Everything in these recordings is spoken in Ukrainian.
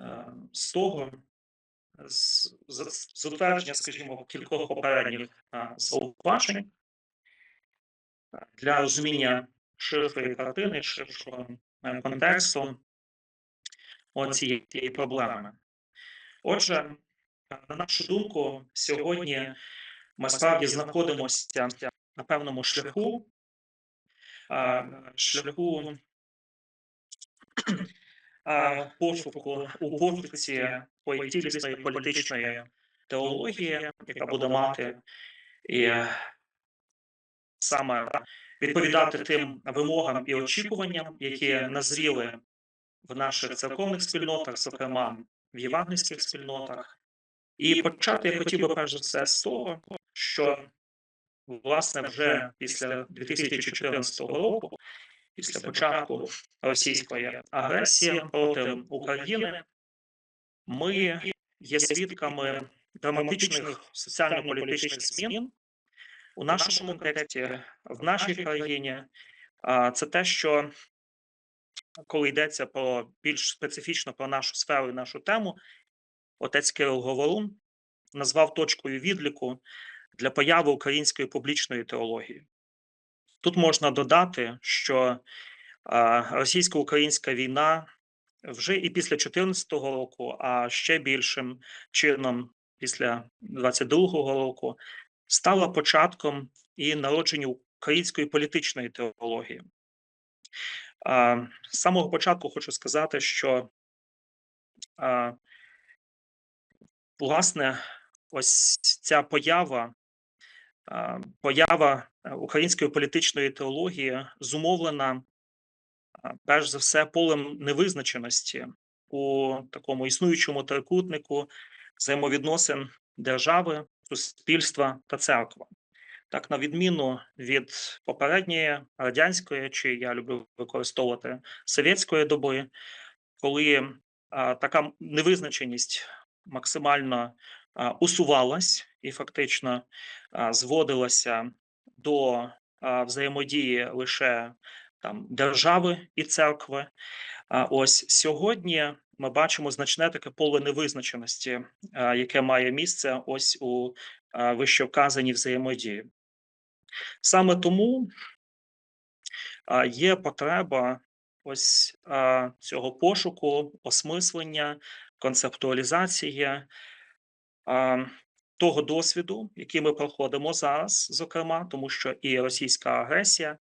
е, з того, з, з, з скажімо, кількох попередніх е, зауважень для розуміння ширшої картини, ширшого е, контексту оцієї проблеми. Отже, на нашу думку, сьогодні ми справді знаходимося на певному шляху, шляху пошуку у пошуці тої цілісної політичної теології, яка буде мати і саме відповідати тим вимогам і очікуванням, які назріли в наших церковних спільнотах, зокрема в євангельських спільнотах. І почати я хотів би перш за все з того, що власне вже після 2014 року, після початку російської агресії проти України, ми є свідками драматичних соціально-політичних змін у нашому контексті, в нашій країні. Це те, що коли йдеться про більш специфічно про нашу сферу і нашу тему, отець Кирил Говорун назвав точкою відліку для появи української публічної теології. Тут можна додати, що російсько-українська війна вже і після 2014 року, а ще більшим чином після 22-го року, стала початком і народження української політичної теології. З самого початку хочу сказати, що власне ось ця поява, поява української політичної теології зумовлена перш за все полем невизначеності у такому існуючому трикутнику взаємовідносин держави, суспільства та церкви. Так, на відміну від попередньої радянської, чи я люблю використовувати совєтської доби, коли а, така невизначеність максимально а, усувалась і фактично а, зводилася до взаємодії лише там держави і церкви. Ось сьогодні ми бачимо значне таке поле невизначеності, яке має місце ось у вищевказаній взаємодії. Саме тому є потреба ось цього пошуку, осмислення, концептуалізації того досвіду, який ми проходимо зараз, зокрема, тому що і російська агресія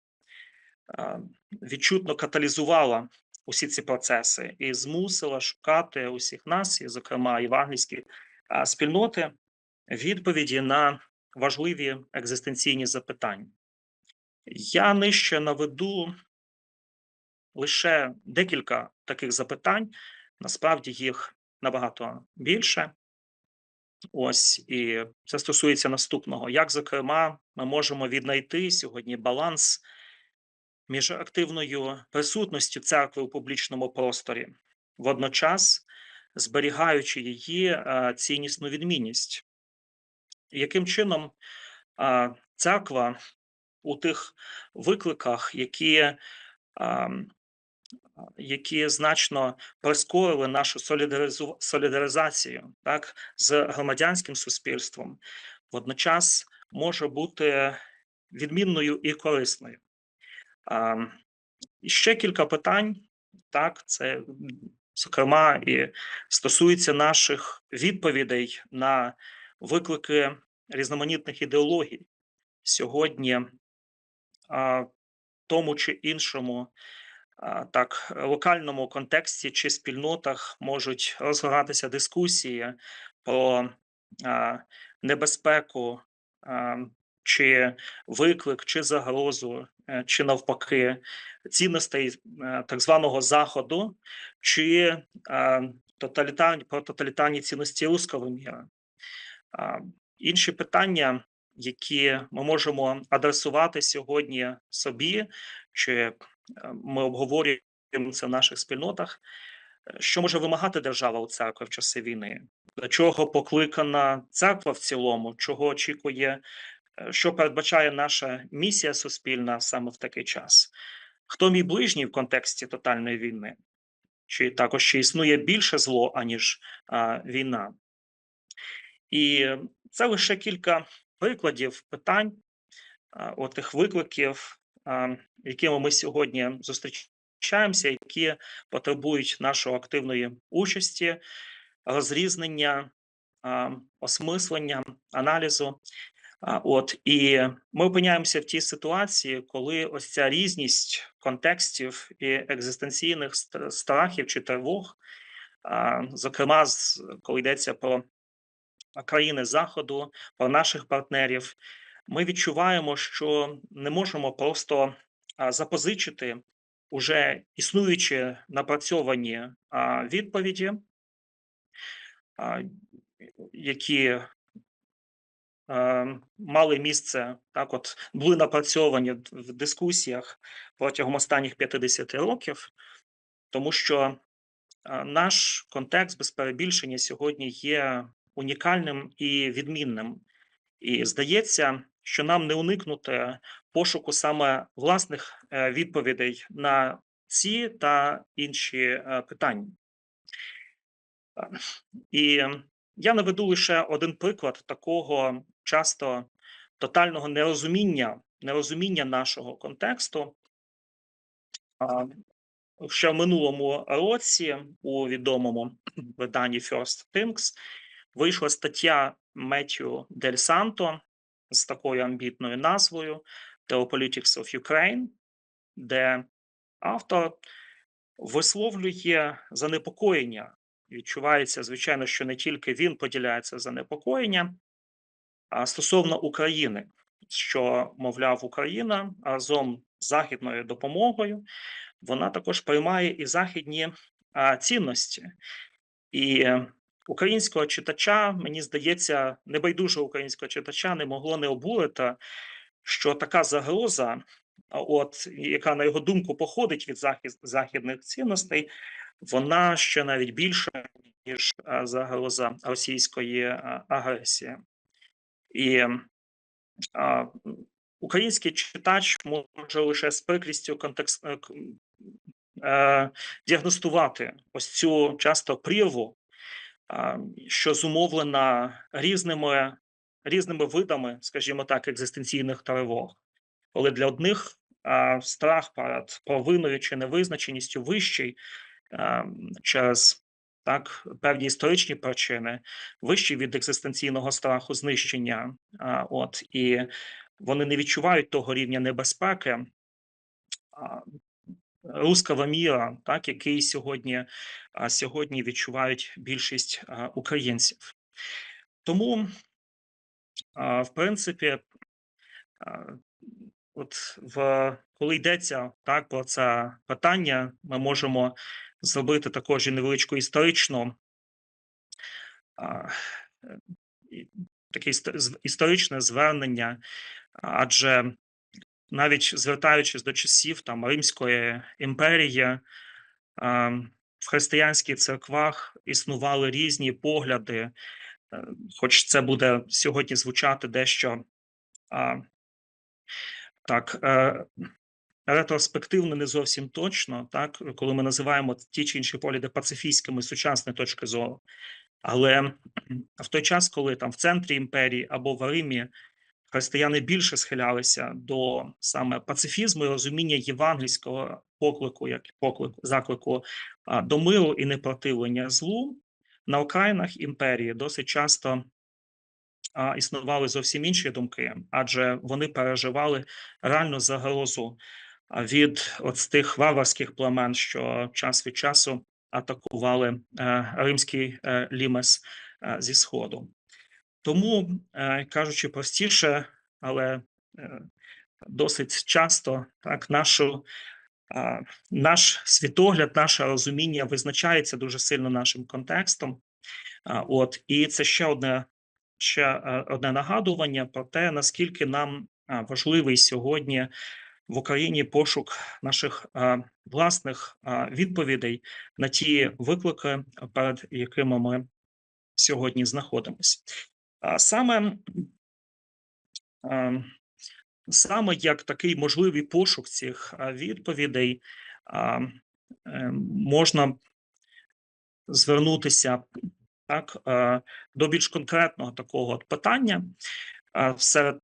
відчутно каталізувала усі ці процеси і змусила шукати усіх нас, і, зокрема, євангельські спільноти, відповіді на важливі екзистенційні запитання. Я нижче наведу лише декілька таких запитань, насправді їх набагато більше. Ось і це стосується наступного. Як, зокрема, ми можемо віднайти сьогодні баланс між активною присутністю церкви у публічному просторі, водночас зберігаючи її е, ціннісну відмінність? Яким чином церква у тих викликах, які, а, які значно прискорили нашу солідаризу, солідаризацію так, з громадянським суспільством, водночас може бути відмінною і корисною? А, ще кілька питань, так, це зокрема і стосується наших відповідей на виклики різноманітних ідеологій сьогодні а, тому чи іншому так локальному контексті чи спільнотах можуть розгоратися дискусії про небезпеку чи виклик, чи загрозу, е, чи навпаки цінностей е, так званого заходу, чи тоталітарні про тоталітарні цінності руского міра. Інші питання, які ми можемо адресувати сьогодні собі, чи е, ми обговорюємо це в наших спільнотах, що може вимагати держава у церкви в часи війни, до чого покликана церква в цілому, чого очікує, е, що передбачає наша місія суспільна саме в такий час? Хто мій ближній в контексті тотальної війни? чи також чи існує більше зло, аніж а, війна. І це лише кілька прикладів питань, а, от тих викликів, якими ми сьогодні зустрічаємося, які потребують нашої активної участі, розрізнення, осмислення, аналізу. От і ми опиняємося в тій ситуації, коли ось ця різність контекстів і екзистенційних ст- страхів чи тривог, зокрема, коли йдеться про країни Заходу, про наших партнерів, ми відчуваємо, що не можемо просто запозичити уже існуючі напрацьовані відповіді, які мали місце так, от були напрацьовані в дискусіях протягом останніх 50 років, тому що наш контекст без перебільшення сьогодні є унікальним і відмінним. І здається, що нам не уникнути пошуку саме власних е, відповідей на ці та інші е, питання. Е, І я наведу лише один приклад такого часто тотального нерозуміння, нерозуміння нашого контексту. Ще в минулому році у відомому виданні First Things вийшла стаття Меттю Дель Санто з такою амбітною назвою Geopolitics of Ukraine, де автор висловлює занепокоєння. Відчувається, звичайно, що не тільки він поділяє це занепокоєння, а стосовно України, що, мовляв, Україна разом з західною допомогою вона також приймає і західні цінності. І українського читача, мені здається, небайдужого українського читача не могло не обурити, що така загроза, от яка на його думку походить від захід, західних цінностей, вона ще навіть більша, ніж загроза російської агресії. І а, український читач може лише з прикрістю контекст е, е, діагностувати ось цю часто прірву, що зумовлена різними, різними видами, скажімо так, екзистенційних тривог. Коли для одних страх перед провиною чи невизначеністю вищий через так, певні історичні причини, вищий від екзистенційного страху знищення. От, і вони не відчувають того рівня небезпеки. Руского міра, так який сьогодні, сьогодні відчувають більшість українців. Тому, в принципі, от в коли йдеться так про це питання, ми можемо зробити також і невеличку історичну таке історичне звернення, адже навіть звертаючись до часів там Римської імперії, в християнських церквах існували різні погляди, е, хоч це буде сьогодні звучати дещо так. е, Ретроспективно не зовсім точно, так коли ми називаємо ті чи інші погляди пацифістськими з сучасної точки зору. Але в той час, коли там в центрі імперії або в Римі християни більше схилялися до саме пацифізму і розуміння євангельського поклику, як поклику заклику до миру і непротивлення злу, на окраїнах імперії досить часто існували зовсім інші думки, адже вони переживали реальну загрозу від от тих варварських племен, що час від часу атакували е, римський е, лімес е, зі сходу. Тому, е, кажучи простіше, але е, досить часто так нашу, наш світогляд, наше розуміння визначається дуже сильно нашим контекстом. От і це ще одне ще е, одне нагадування про те, наскільки нам важливий сьогодні в Україні пошук наших власних відповідей на ті виклики, перед якими ми сьогодні знаходимося. Саме, саме як такий можливий пошук цих відповідей е, можна звернутися так, е, до більш конкретного такого от питання е, серед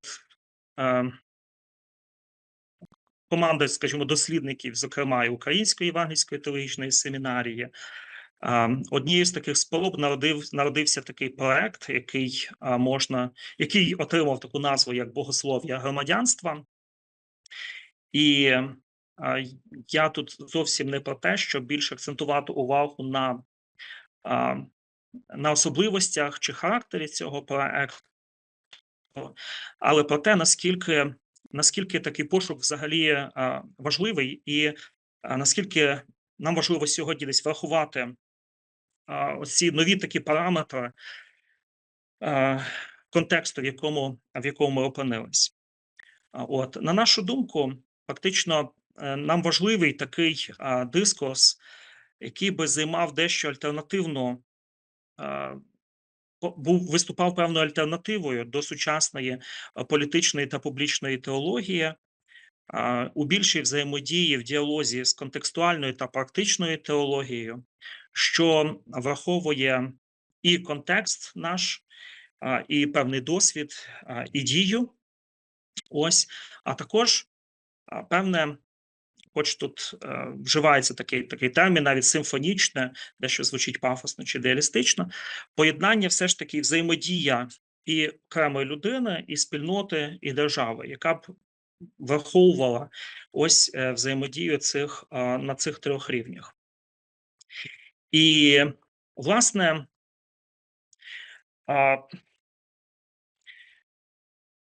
е, команди, скажімо, дослідників, зокрема і Української Євангельської теологічної семінарії. Однією з таких спороб народив, народився такий проект, який можна, який отримав таку назву як богослов'я громадянства. І я тут зовсім не про те, щоб більше акцентувати увагу на, на особливостях чи характері цього проекту, але про те, наскільки, наскільки такий пошук взагалі важливий, і наскільки нам важливо сьогодні десь врахувати оці нові такі параметри контексту, в якому, в якому ми опинились. От, на нашу думку, фактично е, нам важливий такий дискурс, який би займав дещо альтернативну, був виступав певною альтернативою до сучасної політичної та публічної теології. У більшій взаємодії в діалозі з контекстуальною та практичною теологією, що враховує і контекст наш, і певний досвід, і дію. Ось, а також певне, хоч тут е, вживається такий, такий термін, навіть симфонічне, дещо звучить пафосно чи ідеалістично, поєднання все ж таки взаємодія і окремої людини, і спільноти, і держави, яка б враховувала ось е, взаємодію цих на цих трьох рівнях. І, власне,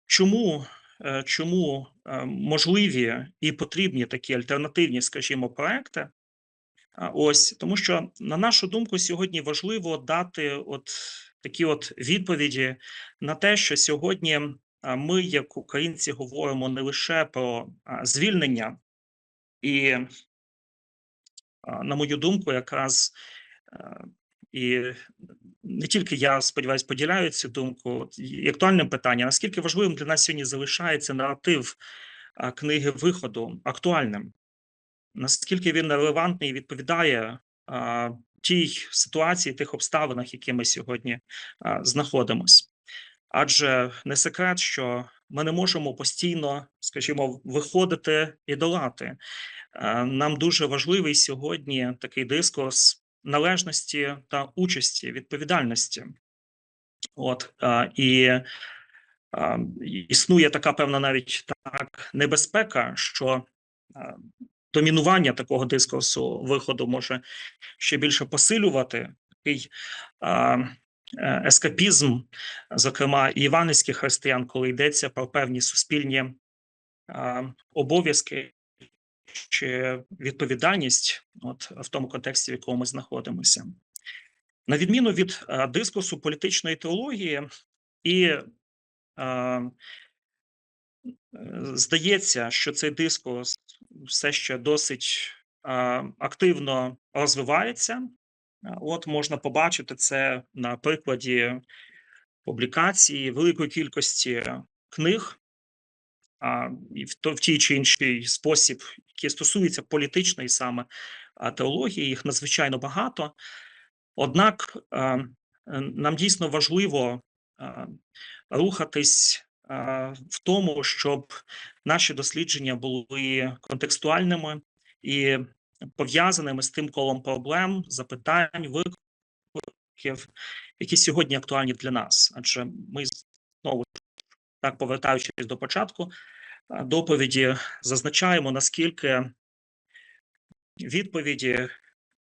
чому, е, чому е, можливі і потрібні такі альтернативні, скажімо, проекти? Ось тому, що на нашу думку, сьогодні важливо дати от такі от відповіді на те, що сьогодні ми, як українці, говоримо не лише про звільнення, і, на мою думку, якраз е, і не тільки я сподіваюся, поділяю цю думку. І актуальне питання: наскільки важливим для нас сьогодні залишається наратив книги виходу актуальним? Наскільки він релевантний і відповідає а, тій ситуації, тих обставинах, які ми сьогодні а, знаходимось? Адже не секрет, що ми не можемо постійно, скажімо, виходити і долати. Е, Нам дуже важливий сьогодні такий дискурс належності та участі, відповідальності. От е, і е, існує така певна навіть так небезпека, що домінування такого дискурсу виходу може ще більше посилювати такий ескапізм, зокрема і іванівських християн, коли йдеться про певні суспільні е, обов'язки чи відповідальність, от в тому контексті, в якому ми знаходимося, на відміну від е, дискурсу політичної теології, і е, е, здається, що цей дискурс все ще досить е, активно розвивається. Е, От можна побачити це на прикладі публікації великої кількості книг, і в, тій чи інший спосіб, які стосуються політичної саме теології, їх надзвичайно багато. Однак е, нам дійсно важливо а, рухатись в тому, щоб наші дослідження були контекстуальними і пов'язаними з тим колом проблем, запитань, викликів, які сьогодні актуальні для нас. Адже ми знову так повертаючись до початку доповіді, зазначаємо, наскільки відповіді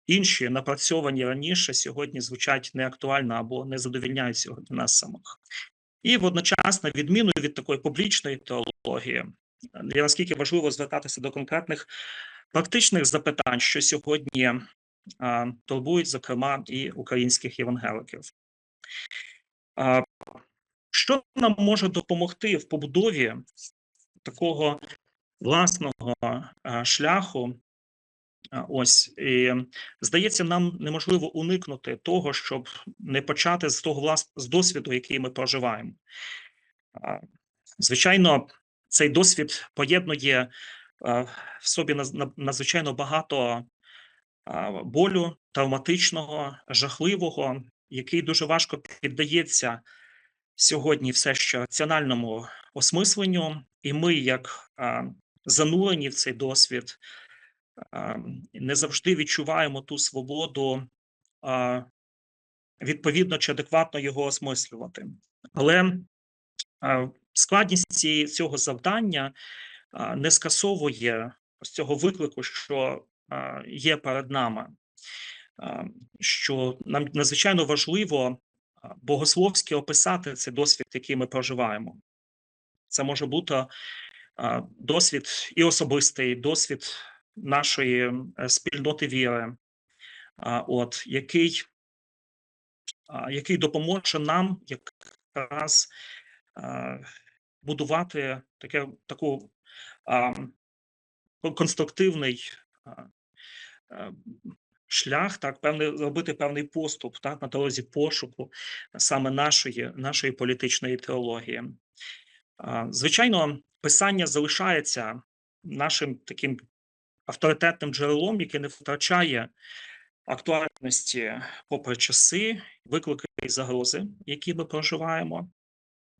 інші напрацьовані раніше сьогодні звучать неактуально або не задовільняють сьогодні нас самих. І водночас, на відміну від такої публічної теології, для наскільки важливо звертатися до конкретних практичних запитань, що сьогодні а, турбують, зокрема, і українських євангеликів. А, що нам може допомогти в побудові такого власного а, шляху? Ось і здається, нам неможливо уникнути того, щоб не почати з того влас... з досвіду, який ми проживаємо. Звичайно, цей досвід поєднує в собі надзвичайно багато болю травматичного, жахливого, який дуже важко піддається сьогодні все ще раціональному осмисленню, і ми, як занурені в цей досвід, не завжди відчуваємо ту свободу відповідно чи адекватно його осмислювати. Але складність цього завдання не скасовує ось цього виклику, що є перед нами. Що нам надзвичайно важливо богословськи описати цей досвід, який ми проживаємо. Це може бути досвід і особистий, досвід нашої спільноти віри, от, який, який допоможе нам якраз будувати таке, таку конструктивний шлях, так, певний, робити певний поступ так, на дорозі пошуку саме нашої, нашої політичної теології. Звичайно, писання залишається нашим таким авторитетним джерелом, яке не втрачає актуальності попри часи, виклики і загрози, які ми проживаємо.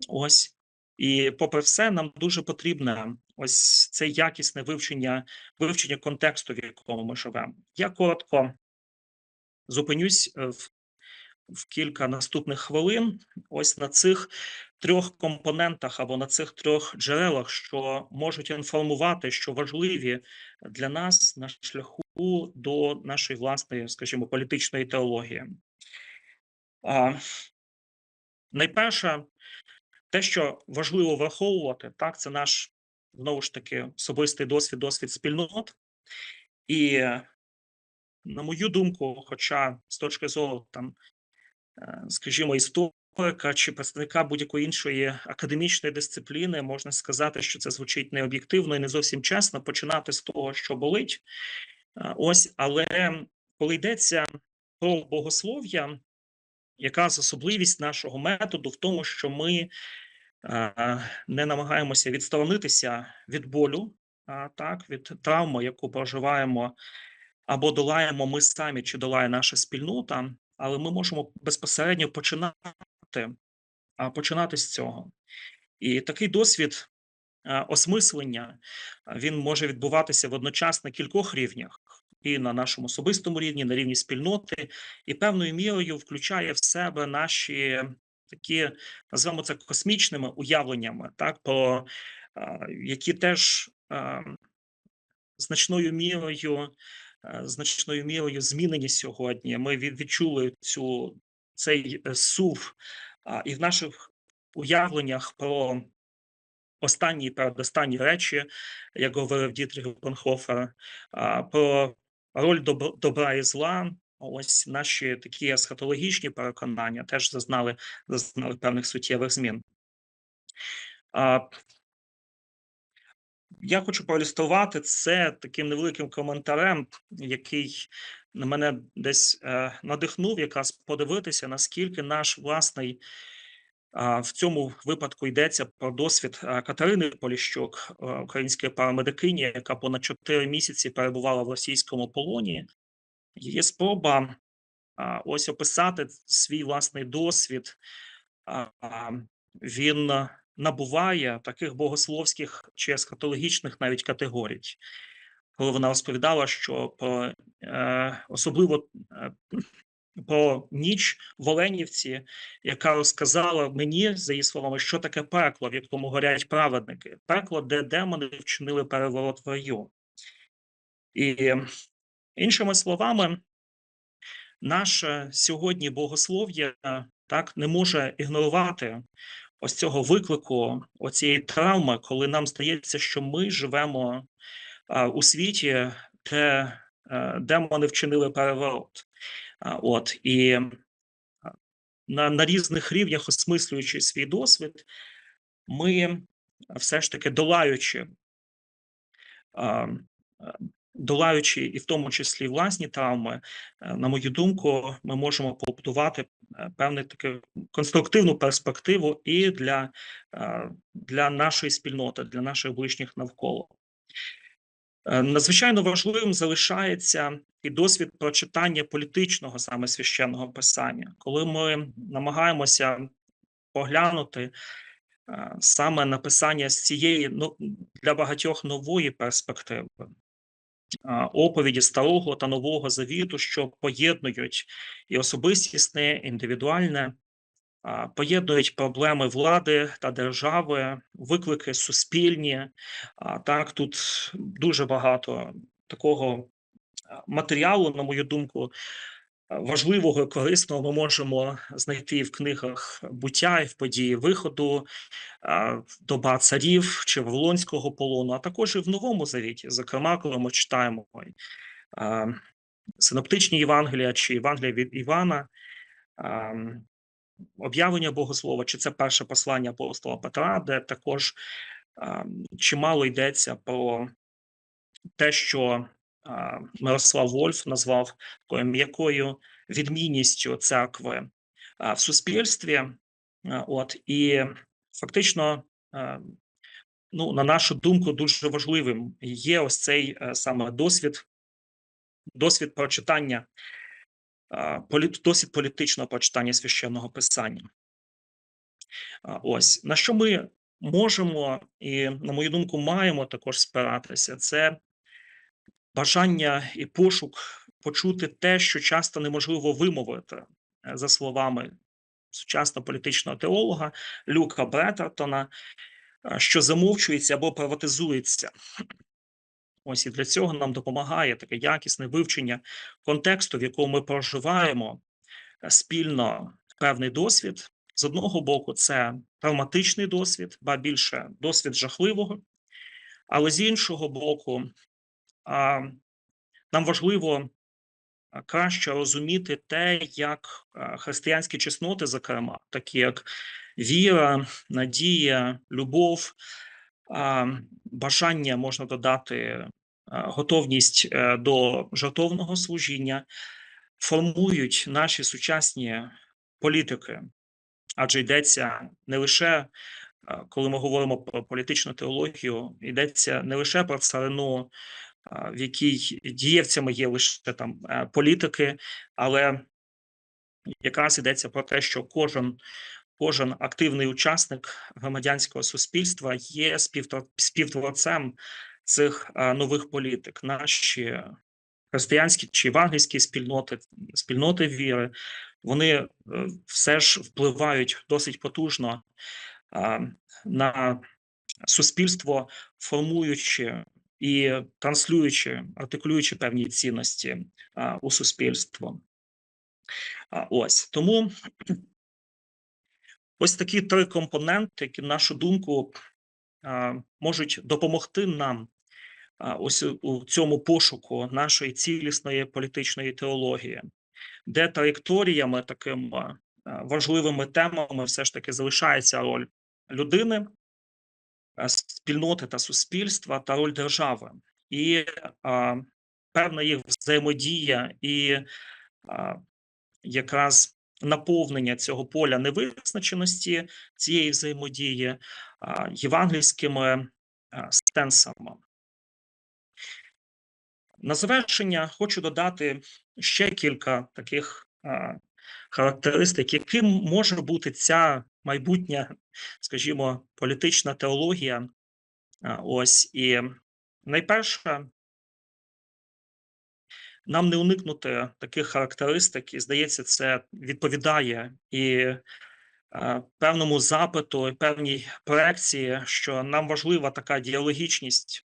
Ось. І попри все, нам дуже потрібне ось це якісне вивчення, вивчення контексту, в якому ми живемо. Я коротко зупинюсь е, в, в кілька наступних хвилин. Ось на цих трьох компонентах або на цих трьох джерелах, що можуть інформувати, що важливі для нас на шляху до нашої власної, скажімо, політичної теології. А, найперше, те, що важливо враховувати, так, це наш знову ж таки особистий досвід, досвід спільнот. І, на мою думку, хоча з точки зору там, е, скажімо, історика чи представника будь-якої іншої академічної дисципліни, можна сказати, що це звучить необ'єктивно і не зовсім чесно починати з того, що болить. Е, Ось, але коли йдеться про богослов'я, якраз особливість нашого методу в тому, що ми не намагаємося відсторонитися від болю, так, від травми, яку проживаємо або долаємо ми самі, чи долає наша спільнота, але ми можемо безпосередньо починати, починати з цього. І такий досвід осмислення він може відбуватися водночас на кількох рівнях. І на нашому особистому рівні, на рівні спільноти, і певною мірою включає в себе наші такі, називаємо це космічними уявленнями, так, про які теж значною мірою, значною мірою змінені сьогодні. Ми відчули цю цей е, сув і в наших уявленнях про останні і передостанні речі, як говорив Дітріх Бонхофер, про роль добра і зла. Ось наші такі есхатологічні переконання теж зазнали, зазнали певних суттєвих змін. А, я хочу проілюструвати це таким невеликим коментарем, який на мене десь е, надихнув, якраз подивитися, наскільки наш власний а, в цьому випадку йдеться про досвід а, Катерини Поліщук, е, української парамедикині, яка понад 4 місяці перебувала в російському полоні. Її спроба ось описати свій власний досвід. Він набуває таких богословських чи ескатологічних навіть категорій. Коли вона розповідала, що про е, особливо е, про ніч в Оленівці, яка розказала мені, за її словами, що таке пекло, в якому горять праведники, пекло, де демони вчинили переворот в раю. І іншими словами, наше сьогодні богослов'я так не може ігнорувати ось цього виклику, оцієї травми, коли нам здається, що ми живемо у світі, де е, демони вчинили переворот. От і на, на різних рівнях, осмислюючи свій досвід, ми все ж таки долаючи, долаючи і в тому числі власні травми, е, на мою думку, ми можемо побудувати е, певну таку конструктивну перспективу і для, е, для нашої спільноти, для наших ближніх навколо. Надзвичайно важливим залишається і досвід прочитання політичного саме священного писання, коли ми намагаємося поглянути саме написання з цієї ну для багатьох нової перспективи. Оповіді старого та нового завіту, що поєднують і особистісне, індивідуальне, поєднують проблеми влади та держави, виклики суспільні. Так, тут дуже багато такого матеріалу, на мою думку, важливого і корисного ми можемо знайти в книгах буття, і в події виходу, доба царів чи Вавилонського полону, а також і в Новому Завіті. Зокрема, коли ми читаємо синоптичні Євангелія чи Євангелія від Івана. об'явлення богослова, чи це перше послання апостола Петра, де також чимало йдеться про те, що Мирослав Вольф назвав такою м'якою відмінністю церкви в суспільстві. От і фактично, ну на нашу думку, дуже важливим є ось цей е, саме досвід, досвід прочитання досвід політичного прочитання священного писання. Ось на що ми можемо і, на мою думку, маємо також спиратися, це бажання і пошук почути те, що часто неможливо вимовити е, за словами сучасного політичного теолога Люка Бретертона, що замовчується або приватизується. Ось і для цього нам допомагає таке якісне вивчення контексту, в якому ми проживаємо е, спільно певний досвід. З одного боку, це травматичний досвід, ба більше досвід жахливого, але з іншого боку, нам важливо краще розуміти те, як християнські чесноти, зокрема, такі як віра, надія, любов, бажання можна додати готовність е, до жертовного служіння, формують наші сучасні політики, адже йдеться не лише коли ми говоримо про політичну теологію, йдеться не лише про царину, в якій дієвцями є лише там е, політики, але якраз йдеться про те, що кожен кожен активний учасник громадянського суспільства є співтвор- співтворцем цих нових політик. Наші християнські чи євангельські спільноти, спільноти віри, вони е, все ж впливають досить потужно на суспільство, формуючи і транслюючи, артикулюючи певні цінності а, у суспільство. А, Ось тому ось такі три компоненти, які, на нашу думку, а, можуть допомогти нам ось у- цьому пошуку нашої цілісної політичної теології, де траєкторіями такими важливими темами все ж таки залишається роль людини, спільноти та суспільства та роль держави, і певна їх взаємодія і якраз наповнення цього поля невизначеності цієї взаємодії євангельськими а, сенсами. На завершення хочу додати ще кілька таких а, характеристик, яким може бути ця майбутня, скажімо, політична теологія. Ось і найперше, нам не уникнути таких характеристик, і здається, це відповідає і певному запиту, і певній проекції, що нам важлива така діалогічність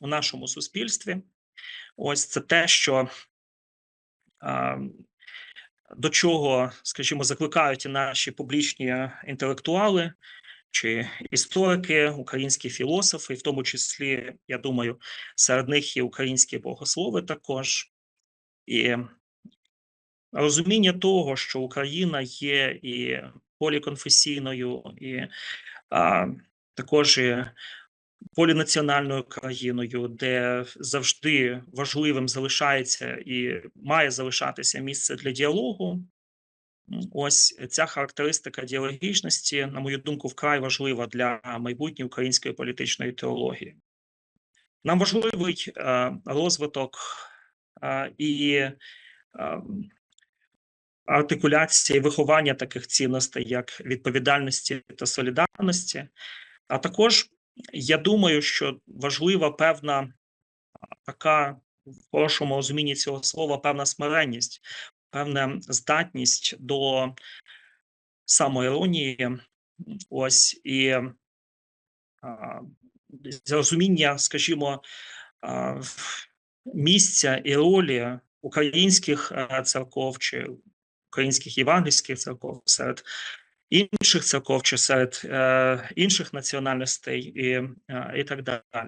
у нашому суспільстві. Ось це те, що до чого, скажімо, закликають наші публічні інтелектуали чи історики, українські філософи, в тому числі, я думаю, серед них і українські богослови також. І розуміння того, що Україна є і поліконфесійною, і а, також і полінаціональною країною, де завжди важливим залишається і має залишатися місце для діалогу. Ось ця характеристика діалогічності, на мою думку, вкрай важлива для майбутньої української політичної теології. Нам важливий е, розвиток е, і е, артикуляція і виховання таких цінностей, як відповідальності та солідарності. А також я думаю, що важлива певна така в хорошому розумінні цього слова, певна смиренність, певна здатність до самоіронії. Ось і а, зрозуміння, скажімо, а, місця і ролі українських е, церков чи українських євангельських церков серед інших церков чи серед е, інших національностей і, е, і так далі.